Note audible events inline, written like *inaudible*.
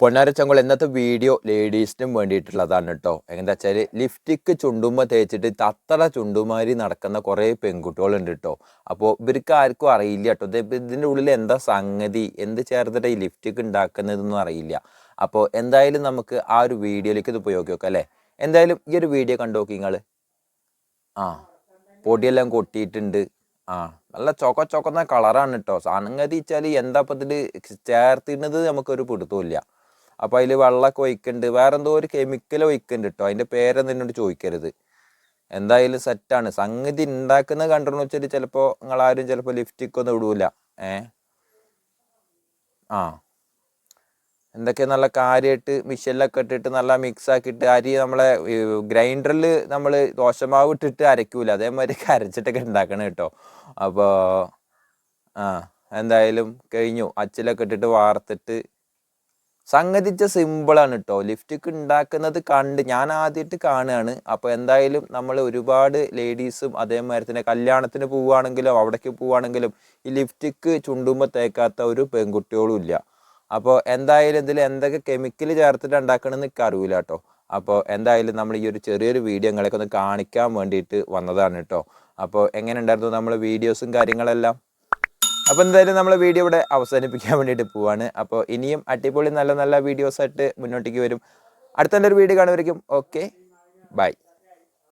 പൊന്നാരച്ചങ്കുൾ ഇന്നത്തെ വീഡിയോ ലേഡീസിനും വേണ്ടിയിട്ടുള്ളതാണ് കേട്ടോ എന്താ വെച്ചാൽ ലിഫ്റ്റിക്ക് ചുണ്ടുമ്മ തേച്ചിട്ട് തത്തറ ചുണ്ടുമാരി നടക്കുന്ന കുറേ പെൺകുട്ടികളുണ്ട് കേട്ടോ അപ്പോൾ ഇവർക്ക് ആർക്കും അറിയില്ല കേട്ടോ ഇതിന്റെ ഉള്ളിൽ എന്താ സംഗതി? എന്ത് ചേർത്തിട്ട് ഈ ലിഫ്റ്റിക്ക് ഉണ്ടാക്കുന്നതെന്നും അറിയില്ല. അപ്പോൾ എന്തായാലും നമുക്ക് ആ ഒരു വീഡിയോയിലേക്ക് ഇത് ഉപയോഗിക്കാം നോക്കാം അല്ലേ? എന്തായാലും ഈ ഒരു വീഡിയോ കണ്ടു നോക്കി നിങ്ങൾ ആ പൊടിയെല്ലാം കൊട്ടിയിട്ടുണ്ട്. ആ നല്ല ചൊക്ക ചൊക്കുന്ന കളറാണ് കേട്ടോ സംഗതി വെച്ചാൽ എന്താ ഇപ്പം ഇതിൽ നമുക്കൊരു പിടുത്തമില്ല അപ്പോൾ അതിൽ വെള്ളമൊക്കെ ഒഴിക്കുന്നുണ്ട് വേറെന്തോ ഒരു കെമിക്കൽ ഒഴിക്കുന്നുണ്ട് കേട്ടോ അതിന്റെ പേരെന്താ എന്നോട് ചോദിക്കരുത്. എന്തായാലും സെറ്റാണ് സംഗതി ഉണ്ടാക്കുന്നത് കണ്ടെന്ന് ചിലപ്പോൾ നിങ്ങളാരും ചിലപ്പോൾ ലിപ്സ്റ്റിക് ഒന്നും ഇടൂല. ഏ? ആ. എന്തൊക്കെ നല്ല കാര്യമായിട്ട് മിഷനിലൊക്കെ ഇട്ടിട്ട് നല്ല മിക്സ് ആക്കിയിട്ട് അരി നമ്മളെ ഗ്രൈൻഡറിൽ നമ്മൾ ദോശമാവ് ഇട്ടിട്ട് അരയ്ക്കൂല അതേമാതിരി *laughs* അരച്ചിട്ടൊക്കെ ഉണ്ടാക്കണം കേട്ടോ അപ്പോൾ ആ എന്തായാലും കഴിഞ്ഞു. അച്ചിലൊക്കെ ഇട്ടിട്ട് വാർത്തിട്ട് സംഗതിച്ച സിമ്പിളാണ് കേട്ടോ ലിഫ്റ്റിക്ക് ഉണ്ടാക്കുന്നത് കണ്ട് ഞാൻ ആദ്യമായിട്ട് കാണുകയാണ്. അപ്പോൾ എന്തായാലും നമ്മൾ ഒരുപാട് ലേഡീസും അതേമാതിരി തന്നെ കല്യാണത്തിന് പോവുകയാണെങ്കിലും അവിടേക്ക് പോവുകയാണെങ്കിലും ഈ ലിഫ്റ്റിക്ക് ചുണ്ടുമ്പോൾ തേക്കാത്ത ഒരു പെൺകുട്ടികളും ഇല്ല. അപ്പോൾ എന്തായാലും ഇതിൽ എന്തൊക്കെ കെമിക്കൽ ചേർത്തിട്ട് ഉണ്ടാക്കണമെന്ന് എനിക്ക് അറിയില്ല കേട്ടോ അപ്പോൾ എന്തായാലും നമ്മൾ ഈ ഒരു ചെറിയൊരു വീഡിയോ നിങ്ങളെയൊക്കെ ഒന്ന് കാണിക്കാൻ വേണ്ടിയിട്ട് വന്നതാണ് കേട്ടോ അപ്പോൾ എങ്ങനെ ഉണ്ടായിരുന്നു നമ്മൾ വീഡിയോസും കാര്യങ്ങളെല്ലാം? അപ്പോൾ എന്തായാലും നമ്മൾ വീഡിയോ ഇവിടെ അവസാനിപ്പിക്കാൻ വേണ്ടിയിട്ട് പോവാണ്. അപ്പോൾ ഇനിയും അടിപൊളി നല്ല നല്ല വീഡിയോസായിട്ട് മുന്നോട്ടേക്ക് വരും. അടുത്ത ഒരു വീഡിയോ കാണുമായിരിക്കും ഓക്കെ ബൈ